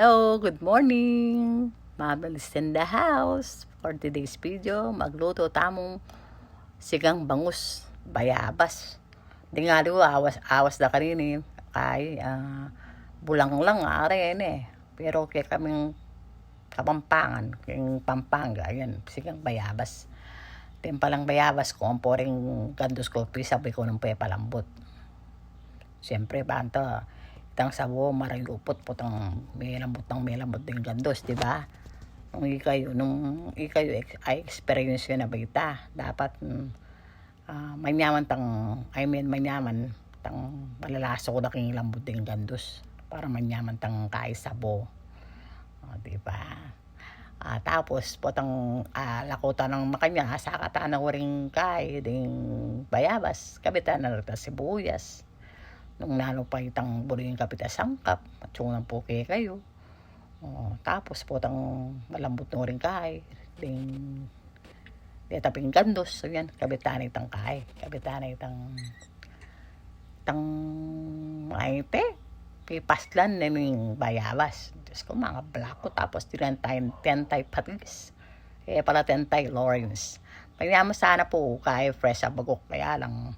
Hello, good morning. Mabilis in the house. For today's video, magluto tamong sigang bangus, bayabas. Di nga di awas, awas na kanini. Kay, ah, bulang lang are eh. Pero kaya kaming kapampangan, yung pampanga, yan, sigang bayabas. Din palang bayabas ko, ang poring gandos ko, pisabi ko ng pepalambot. Siyempre, banta, itang sabo, maray lupot, putang may lambot ng may lambot din gandos, di ba? Nung ikayo, nung ikayo ay experience yun na bagita, dapat mm, ah, manyaman tang, I mean, manyaman tang malalaso ko na king lambot din gandos para manyaman tang kay sabo. O, di ba? Ah, tapos potang ah, lakuta ng makanya sa kataan ng waring kay ding bayabas kabitan na rita sibuyas nung nalo pa itang buling kapita sangkap at ng puke kayo. Oh, tapos potang malambot na rin kay ding taping gandos so yan kabitan itang kay kabitan itang tang maite pipaslan na yung bayabas. Diyos ko mga black ko. Tapos tinantay tentay patis kaya pala tentay Lawrence. Pagyaman sana po kay fresh sa kaya lang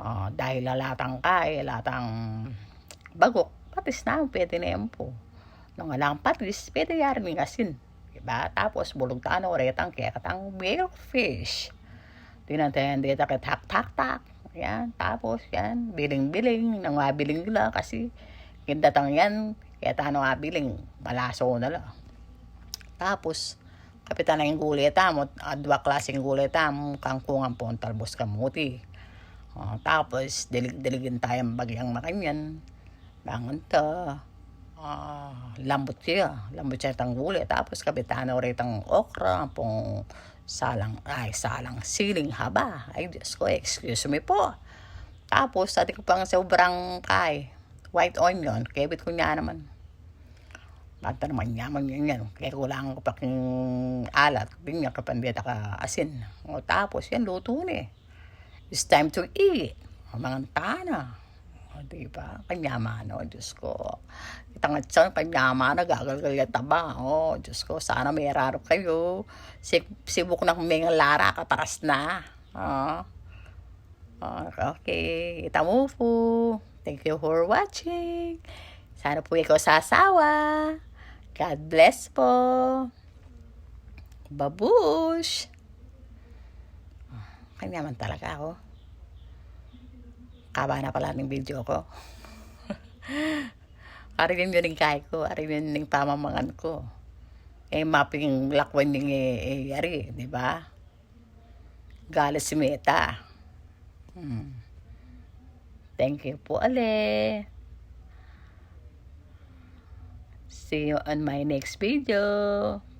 ah, dahil lalatang kay latang bagok patis na pwede na yan po. Nung alang patis pwede yari ng asin diba? Tapos bulog tano retang kaya katang milkfish tinantayan dito kay tak tak tak. Yan tapos yan biling biling nang mabiling nila kasi kindatang yan kaya tano mabiling malaso na lang. Tapos kapitan na yung gulay tamo at dua klaseng gulay tamo kangkungan po ang talbos kamuti Oh, tapos dilig-diligin tayong bagyang makanyan bangon ta ah, lambot siya lambot siya itang gulay tapos kapitan na ulit ang okra pong salang ay salang siling haba ay Diyos ko excuse me po tapos dati ko pang sobrang kay white onion kebit ko niya naman Bata naman yaman yan yan. Kaya kulangan ko pa alat. Binya ka pandita ka asin. O tapos yan, luto na eh. It's time to eat. Mga tana. O diba? Kanyaman. O Diyos ko. Itangat siya, kanyaman na gagalgal yung taba. O Diyos ko, sana may raro kayo. Si, sibuk na mga lara katakas na. O. O, okay. Ita mo po. Thank you for watching. Sana po ikaw sasawa. God bless po. Babush. Kanya man talaga ako. Kaba na pala ng video ko. Arinin nyo rin kaya ko. Arinin yung pamamangan ko. Eh, mapping lakwan yung eh, eh, yari, di ba? Galas si Meta. Hmm. Thank you po, Ale. See you on my next video.